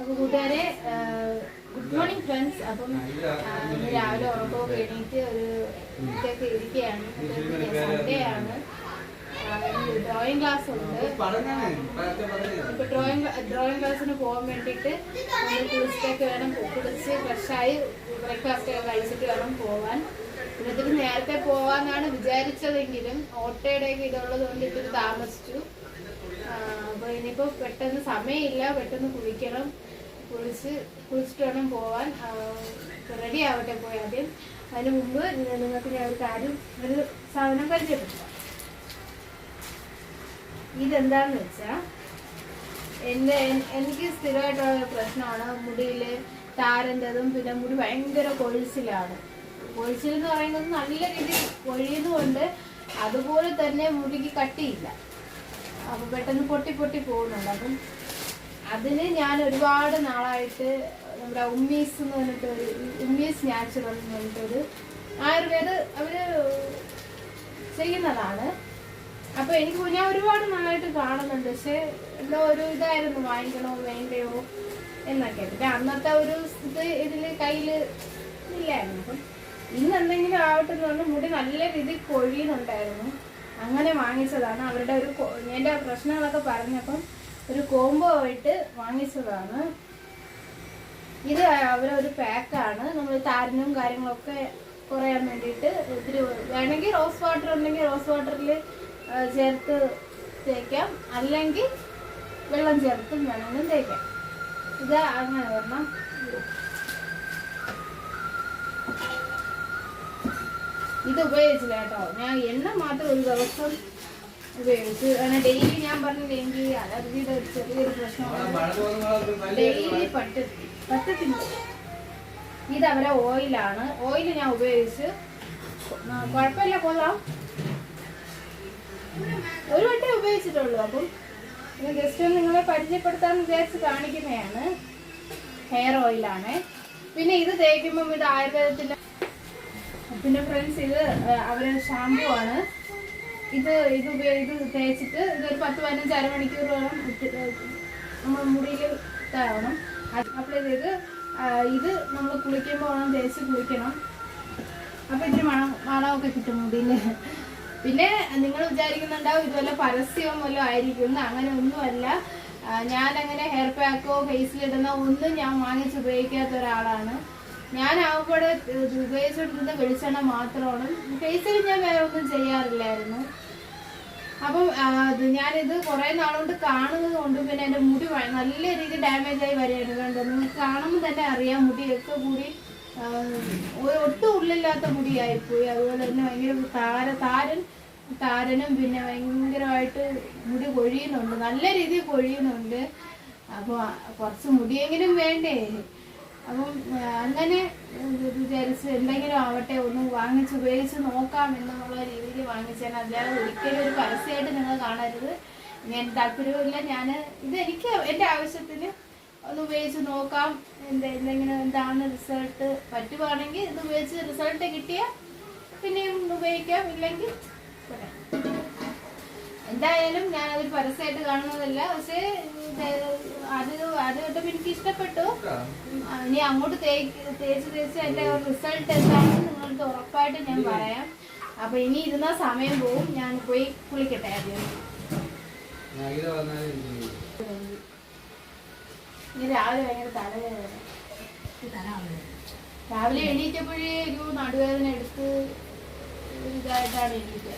അപ്പോൾ കൂട്ടുകാരെ good morning friends അപ്പം ഇന്ന് രാവിലെ ഉറക്കമൊക്കെ എണീറ്റ് ഒരു ഇതൊക്കെ ഇരിക്കുകയാണ്. സൺഡേ ആണ്. ഡ്രോയിങ് ക്ലാസ് ഉണ്ട്. ഇപ്പൊ ഡ്രോയിങ് ഡ്രോയിങ് ക്ലാസ്സിന് പോകാൻ വേണ്ടിയിട്ട് നമ്മൾ കുളിച്ചിട്ടൊക്കെ വേണം. കുളിച്ച് ഫ്രഷായി ബ്രേക്ക്ഫാസ്റ്റ് ഒക്കെ കഴിച്ചിട്ട് വേണം പോവാൻ. നേരത്തെ പോവാന്നാണ് വിചാരിച്ചതെങ്കിലും ഓട്ടോയുടെയൊക്കെ ഇതുള്ളത് കൊണ്ട് ഇത്തിരി താമസിച്ചു. അപ്പൊ ഇനിയിപ്പോ പെട്ടെന്ന് സമയമില്ല. പെട്ടെന്ന് കുളിക്കണം. കുളിച്ച് കുളിച്ചിട്ട് വേണം പോവാൻ. റെഡി ആവട്ടെ പോയി ആദ്യം. അതിന് മുമ്പ് നിങ്ങൾക്ക് ഞാൻ ഒരു കാര്യം ഒരു സാധനം പരിചയപ്പെടുത്താം. ഇതെന്താന്ന് വെച്ചാ എന്റെ എനിക്ക് സ്ഥിരമായിട്ടുള്ള പ്രശ്നമാണ് മുടിയിൽ താരന്റെതും പിന്നെ മുടി ഭയങ്കര കൊഴിച്ചിലാണ്. കൊഴിച്ചിൽ എന്ന് പറയുന്നത് നല്ല രീതിയിൽ കൊഴിയുന്നുകൊണ്ട് അതുപോലെ തന്നെ മുടിക്ക് കട്ടിയില്ല. അപ്പൊ പെട്ടെന്ന് പൊട്ടി പൊട്ടി പോകുന്നുണ്ട്. അപ്പം അതിന് ഞാൻ ഒരുപാട് നാളായിട്ട് നമ്മുടെ ഉമ്മീസ് എന്ന് പറഞ്ഞിട്ട് ഒരു ഉമ്മീസ് നാച്ചുറൽ എന്ന് പറഞ്ഞിട്ടൊരു ആയുർവേദ അവർ ചെയ്യുന്നതാണ്. അപ്പൊ എനിക്ക് ഞാൻ ഒരുപാട് നാളായിട്ട് കാണുന്നുണ്ട്. പക്ഷെ എന്തോ ഒരു ഇതായിരുന്നു വാങ്ങിക്കണോ വേണ്ടയോ എന്നൊക്കെ. പിന്നെ അന്നത്തെ ഒരു ഇത് ഇതിൽ കയ്യിൽ ഇല്ലായിരുന്നു. അപ്പം ഇന്ന് എന്തെങ്കിലും ആവട്ടെ എന്ന് പറഞ്ഞാൽ മുടി നല്ല രീതിയിൽ കൊഴിയുന്നുണ്ടായിരുന്നു. അങ്ങനെ വാങ്ങിച്ചതാണ്. അവരുടെ ഒരു എന്റെ പ്രശ്നങ്ങളൊക്കെ പറഞ്ഞപ്പം ഒരു കോംബോ ആയിട്ട് വാങ്ങിച്ചതാണ്. ഇത് അവരെ ഒരു പാക്കാണ് നമ്മൾ താരനും കാര്യങ്ങളൊക്കെ കുറയാൻ വേണ്ടിയിട്ട് ഇതിൽ വേണമെങ്കിൽ റോസ് വാട്ടർ ഉണ്ടെങ്കിൽ റോസ് വാട്ടറിൽ ചേർത്ത് തേക്കാം. അല്ലെങ്കിൽ വെള്ളം ചേർത്തും വേണമെങ്കിലും തേക്കാം. ഇത് അങ്ങനെ വരണം. ഇത് ഉപയോഗിച്ചില്ല കേട്ടോ. ഞാൻ എണ്ണ മാത്രം ഒരു ദിവസം അങ്ങനെ ഡെയിലി ഞാൻ അലർജിയുടെ ഒരു ചെറിയൊരു പ്രശ്നമാണ്. ഡെയിലി പറ്റത്തില്ല ഇത് അവരെ ഓയിലാണ്. ഓയിൽ ഞാൻ ഉപയോഗിച്ച് കൊഴപ്പില്ല കുഴപ്പമില്ല കൊള്ളാം. ഒരു വട്ടേ ഉപയോഗിച്ചിട്ടുള്ളൂ അപ്പം ഇത് ജസ്റ്റ് ഒന്ന് നിങ്ങളെ പരിചയപ്പെടുത്താൻ വിചാരിച്ച് കാണിക്കുന്നതാണ്. ഹെയർ ഓയിലാണ്. പിന്നെ ഇത് തേക്കുമ്പം ഇത് ആയുർവേദത്തിന്റെ പിന്നെ ഫ്രണ്ട്സ് ഇത് അവരുടെ അവരെ ഷാമ്പു ആണ്. ഇത് ഇത് ഇത് തേച്ചിട്ട് ഇതൊരു പത്ത് പതിനഞ്ച് അരമണിക്കൂറോളം നമ്മൾ മുടിയിൽ ഇതാവണം അപ്ലൈ ചെയ്ത് ഇത് നമ്മൾ കുളിക്കുമ്പോൾ വേണം തേച്ച് കുളിക്കണം. അപ്പോൾ ഇത്തിരി മണം മണമൊക്കെ കിട്ടും മുടിയിൽ പിന്നെ നിങ്ങൾ വിചാരിക്കുന്നുണ്ടാവും ഇതുപോലെ പരസ്യവും വല്ലതും ആയിരിക്കും അങ്ങനെ ഒന്നുമല്ല. ഞാൻ ഞാനങ്ങനെ ഹെയർ പാക്കോ ഫേസിലിടുന്ന ഒന്നും ഞാൻ വാങ്ങിച്ച് ഉപയോഗിക്കാത്ത ഒരാളാണ്. ഞാൻ അവിടെ ഉപയോഗിച്ചുകൊണ്ടിരുന്ന വെളിച്ചെണ്ണ മാത്രമാണ്. ഫേസിൽ ഞാൻ വേറെ ഒന്നും ചെയ്യാറില്ലായിരുന്നു. അപ്പം അത് ഞാനിത് കുറേ നാളുകൊണ്ട് കാണുന്നത് കൊണ്ടും പിന്നെ എന്റെ മുടി നല്ല രീതിയിൽ ഡാമേജ് ആയി വരികയാണ്. കണ്ടത് കാണുമ്പോൾ തന്നെ അറിയാം മുടിയൊക്കെ കൂടി ഒട്ടും ഉള്ളില്ലാത്ത മുടിയായിപ്പോയി. അതുപോലെ തന്നെ ഭയങ്കര താര താരൻ താരനും പിന്നെ ഭയങ്കരമായിട്ട് മുടി കൊഴിയുന്നുണ്ട്. നല്ല രീതിയിൽ കൊഴിയുന്നുണ്ട്. അപ്പോൾ കുറച്ച് മുടിയെങ്കിലും വേണ്ടേ? അപ്പം അങ്ങനെ വിചാരിച്ച് എന്തെങ്കിലും ആവട്ടെ ഒന്ന് വാങ്ങിച്ച് ഉപയോഗിച്ച് നോക്കാം എന്നുള്ള രീതിയിൽ വാങ്ങിച്ചാൽ അല്ലാതെ ഒരിക്കലും ഒരു പരസ്യമായിട്ട് നിങ്ങൾ കാണരുത്. ഞാൻ താല്പര്യമില്ല ഞാൻ ഇത് എനിക്ക് എന്റെ ആവശ്യത്തിന് ഒന്ന് ഉപയോഗിച്ച് നോക്കാം. എന്ത് എന്തെങ്കിലും എന്താണ് റിസൾട്ട് പറ്റുവാണെങ്കിൽ ഇത് ഉപയോഗിച്ച് റിസൾട്ട് കിട്ടിയാൽ പിന്നെയും ഉപയോഗിക്കാം. ഇല്ലെങ്കിൽ പറയാം എന്തായാലും ഞാൻ അതൊരു പരസ്യമായിട്ട് കാണുന്നതല്ല. പക്ഷേ അത് അത് കേട്ടപ്പോൾ എനിക്ക് ഇഷ്ടപ്പെട്ടു. ഇനി അങ്ങോട്ട് തേച്ച് തേച്ച് എന്റെ റിസൾട്ട് എന്താണെന്ന് നിങ്ങൾക്ക് ഉറപ്പായിട്ട് ഞാൻ പറയാം. അപ്പൊ ഇനി ഇരുന്ന സമയം പോവും. ഞാൻ പോയി കുളിക്കട്ടെ ആദ്യം. ഇനി രാവിലെ ഭയങ്കര തലവേദന. രാവിലെ എണീറ്റപ്പോഴേ ഒരു നടുവേദന എടുത്ത് ഇതായിട്ടാണ് എണീറ്റത്.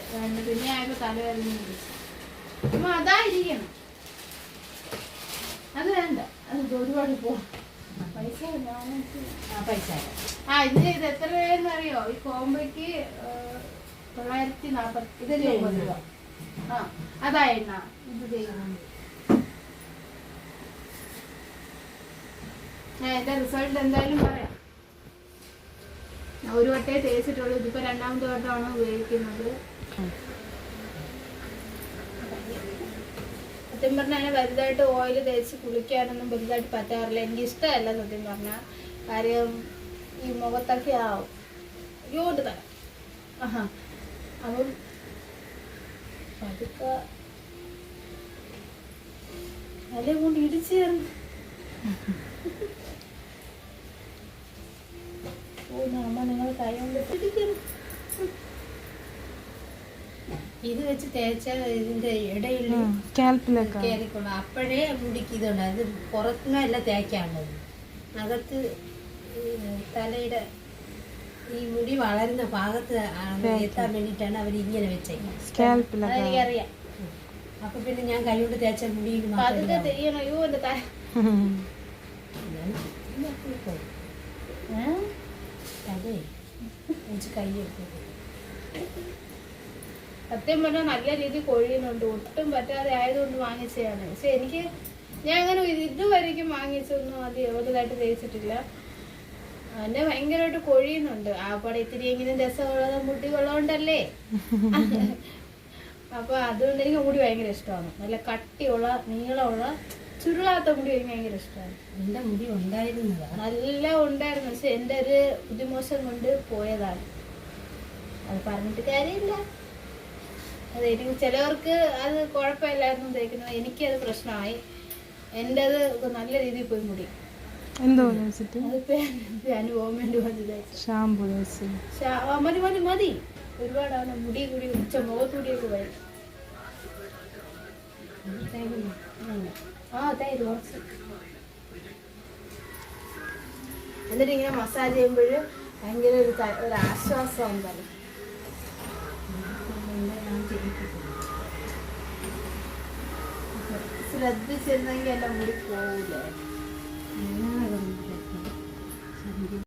പിന്നെ ആയപ്പോ തലവേദന അപ്പൊ അതായിരിക്കണം. അത് വേണ്ട. അത് ഒരുപാട് പോകും പൈസ ഞാൻ ആ പൈസ ആ ഇതിന് ഇത് എത്ര രൂപയെന്ന് അറിയോ ഈ കോമ്പയ്ക്ക് തൊള്ളായിരത്തി രൂപ. ആ അതാ എണ്ണ ഇത് ചെയ്യുന്നുണ്ട് ഞാൻ എന്റെ റിസൾട്ട് എന്തായാലും പറയാം. ഒരു വട്ടേ തേച്ചിട്ടുള്ളൂ. ഇതിപ്പോ രണ്ടാമത്തെ വട്ടമാണ് ഉപയോഗിക്കുന്നത്? സത്യം പറഞ്ഞാൽ അങ്ങനെ വലുതായിട്ട് ഓയിൽ തേച്ച് കുളിക്കാനൊന്നും വലുതായിട്ട് പറ്റാറില്ല. എനിക്ക് ഇഷ്ടമല്ല സത്യം പറഞ്ഞാൽ കാര്യം ഈ മുഖത്തൊക്കെ ആവും. യോണ്ട് തരാം ആഹാ. അപ്പം പതുക്ക അല്ലേ കൊണ്ട് ഇടിച്ചു ചേർന്ന് ഓ അമ്മ നിങ്ങൾ കൈ കൊണ്ട് ഇടിക്കുന്നു ഇത് വെച്ച് തേച്ചാൽ ഇതിന്റെ ഇടയിൽ സ്കാൽപ്പിലൊക്കെ കയറിക്കൊള്ളു. അപ്പോഴേ മുടിക്ക് ഇതുണ്ട്. അത് പുറത്തുനിന്നല്ല തേക്കാനുള്ളത് അകത്ത് തലയുടെ ഈ മുടി വളരുന്ന ഭാഗത്ത് എത്താൻ വേണ്ടിയിട്ടാണ് അവർ ഇങ്ങനെ വെച്ചേക്കുന്നത്. അതെനിക്കറിയാം. അപ്പൊ പിന്നെ ഞാൻ കൈ കൊണ്ട് തേച്ച മുടി? അതെ. കൈ എടുത്തത് സത്യം പറഞ്ഞാൽ നല്ല രീതിയിൽ കൊഴിയുന്നുണ്ട്. ഒട്ടും പറ്റാതെ ആയതുകൊണ്ട് വാങ്ങിച്ചതാണ്. പക്ഷെ എനിക്ക് ഞാൻ അങ്ങനെ ഇത് ഇതുവരേക്കും വാങ്ങിച്ചൊന്നും അത് വലുതായിട്ട് തേച്ചിട്ടില്ല. എന്നെ ഭയങ്കരമായിട്ട് കൊഴിയുന്നുണ്ട്. ആ പടം ഇത്തിരിയെങ്കിലും രസമുള്ളത് മുടി ഉള്ളതുകൊണ്ടല്ലേ അപ്പൊ അതുകൊണ്ട് എനിക്ക് മുടി ഭയങ്കര ഇഷ്ടമാണ്. നല്ല കട്ടിയുള്ള നീളമുള്ള ചുരുളാത്ത മുടി എനിക്ക് ഭയങ്കര ഇഷ്ടമാണ്. എന്റെ മുടി ഉണ്ടായിരുന്നു നല്ല ഉണ്ടായിരുന്നു. പക്ഷെ എന്റെ ഒരു ബുദ്ധിമോശം കൊണ്ട് പോയതാണ്. അത് പറഞ്ഞിട്ട് കാര്യമില്ല. അത് എനിക്ക് ചിലവർക്ക് അത് കുഴപ്പമില്ലായിരുന്നു തേക്കുന്നത് എനിക്കത് പ്രശ്നമായി. എന്റെ അത് നല്ല രീതിയിൽ പോയി മുടി. എന്തോ അതിപ്പോ അനുഭവം വേണ്ടി തേച്ചു ഷാമ്പു തേച്ച് മതി മതി മതി. ഒരുപാടാണ് മുടി കൂടി ഉച്ച മുഖത്തൂടിയൊക്കെ വരും ഉം. ആ തൈര് കുറച്ച്. എന്നിട്ട് ഇങ്ങനെ മസാജ് ചെയ്യുമ്പോൾ ഭയങ്കര ഒരു ഒരു ആശ്വാസം ഉണ്ടല്ലോ ശ്രദ്ധിച്ചിരുന്നെങ്കിൽ എല്ലാം മുടി പോവില്ലേ